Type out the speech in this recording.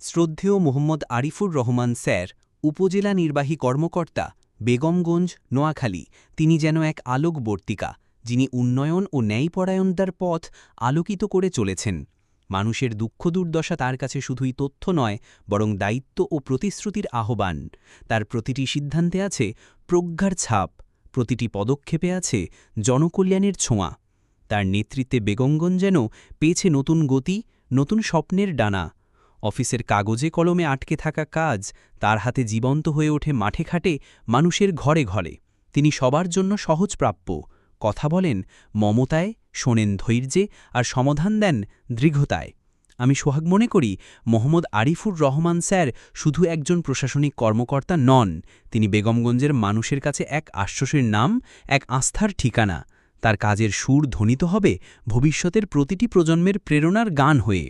শ্রদ্ধেয় মোহাম্মদ আরিফুর রহমান স্যার, উপজেলা নির্বাহী কর্মকর্তা বেগমগঞ্জ, নোয়াখালী, তিনি যেন এক আলোকবর্তিকা, যিনি উন্নয়ন ও ন্যায়পরায়ণতার পথ আলোকিত করে চলেছেন। মানুষের দুঃখ দুর্দশা তার কাছে শুধুই তথ্য নয়, বরং দায়িত্ব ও প্রতিশ্রুতির আহ্বান। তার প্রতিটি সিদ্ধান্তে আছে প্রজ্ঞার ছাপ, প্রতিটি পদক্ষেপে আছে জনকল্যাণের ছোঁয়া। তার নেতৃত্বে বেগমগঞ্জ যেন পেয়েছে নতুন গতি, নতুন স্বপ্নের ডানা অফিসের কাগজে কলমে আটকে থাকা কাজ তার হাতে জীবন্ত হয়ে ওঠে মাঠে খাটে মানুষের ঘরে ঘরে। তিনি সবার জন্য সহজপ্রাপ্য কথা বলেন, মমতায় শোনেন ধৈর্যে আর সমাধান দেন দৃঢ়তায়। আমি সোহাগ মনে করি, মোহাম্মদ আরিফুর রহমান স্যার শুধু একজন প্রশাসনিক কর্মকর্তা নন, তিনি বেগমগঞ্জের মানুষের কাছে এক আশ্বাসের নাম, এক আস্থার ঠিকানা। তার কাজের সুর ধ্বনিত হবে ভবিষ্যতের প্রতিটি প্রজন্মের প্রেরণার গান হয়ে।